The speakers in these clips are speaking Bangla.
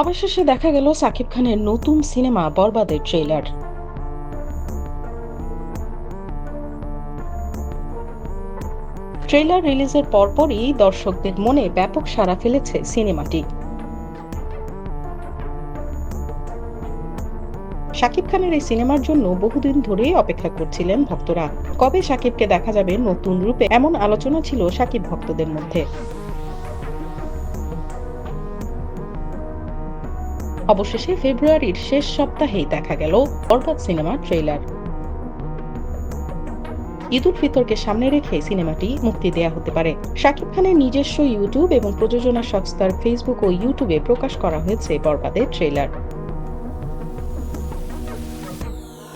অবশেষে দেখা গেল সাকিব খানের নতুন সিনেমা বরবাদের ট্রেলার ট্রেলার রিলিজের পরপরই দর্শকদের মনে ব্যাপক সাড়া ফেলেছে সিনেমাটি। শাকিব খানের এই সিনেমার জন্য বহুদিন ধরেই অপেক্ষা করছিলেন ভক্তরা। কবে শাকিবকে দেখা যাবে নতুন রূপে এমন আলোচনা ছিল শাকিব ভক্তদের মধ্যে। অবশেষে ফেব্রুয়ারির শেষ সপ্তাহেই দেখা গেল বরবাদ সিনেমার ট্রেলার ঈদ উল ফিতরকে সামনে রেখে সিনেমাটি মুক্তি দেয়া হতে পারে। শাকিব খানের নিজস্ব ইউটিউব এবং প্রযোজনা সংস্থার ফেসবুক ও ইউটিউবে প্রকাশ করা হয়েছে বরবাদের ট্রেলার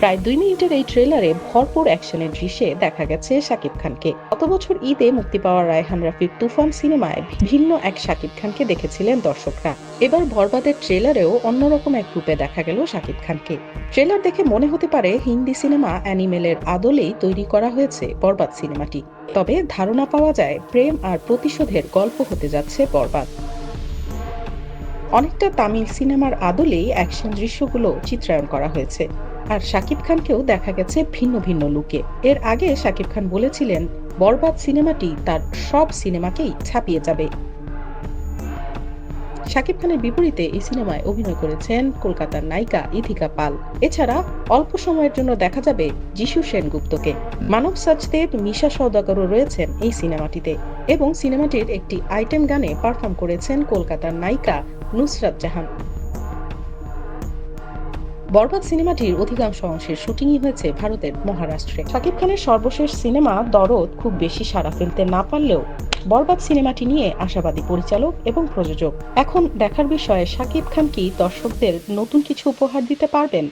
প্রায় দুই মিনিটের এই ট্রেলারে ভরপুর অ্যাকশনের দৃশ্যে দেখা গেছে শাকিব খানকে। গত বছর ঈদে মুক্তি পাওয়া রায়হান রাফির তুফান সিনেমায় ভিন্ন এক শাকিব খানকে দেখেছিলেন দর্শকরা। এবার বরবাদের ট্রেলারেও অন্যরকম এক রূপে দেখা গেল শাকিব খানকে। ট্রেলার দেখে মনে হতে পারে হিন্দি সিনেমা অ্যানিমেলের আদলেই তৈরি করা হয়েছে বরবাদ সিনেমাটি। তবে ধারণা পাওয়া যায় প্রেম আর প্রতিশোধের গল্প হতে যাচ্ছে বরবাদ। অনেকটা তামিল সিনেমার আদলেই অ্যাকশন দৃশ্যগুলো চিত্রায়ন করা হয়েছে। আর শাকিব খানকেও দেখা গেছে ভিন্ন ভিন্ন লুকে। এর আগে শাকিব খান বলেছিলেন, বরবাদ সিনেমাটি তার সব সিনেমাকেই ছাপিয়ে যাবে। শাকিব খানের বিপরীতে এই সিনেমায় অভিনয় করেছেন কলকাতার নায়িকা ইথিকা পাল। এছাড়া অল্প সময়ের জন্য দেখা যাবে যিশু সেনগুপ্তকে। মানব সাজদেব মিশা সওদাগরও রয়েছেন এই সিনেমাটিতে। এবং সিনেমাটির একটি আইটেম গানে পারফর্ম করেছেন কলকাতার নায়িকা নুসরাত জাহান। বরবাদ সিনেমাটির অধিকাংশ অংশের শুটিংই হয়েছে ভারতের মহারাষ্ট্রে। শাকিব খানের সর্বশেষ সিনেমা দরদ খুব বেশি সাড়া ফেলতে না পারলেও বরবাদ সিনেমাটি নিয়ে আশাবাদী পরিচালক এবং প্রযোজক। এখন দেখার বিষয়ে শাকিব খান কি দর্শকদের নতুন কিছু উপহার দিতে পারবেন?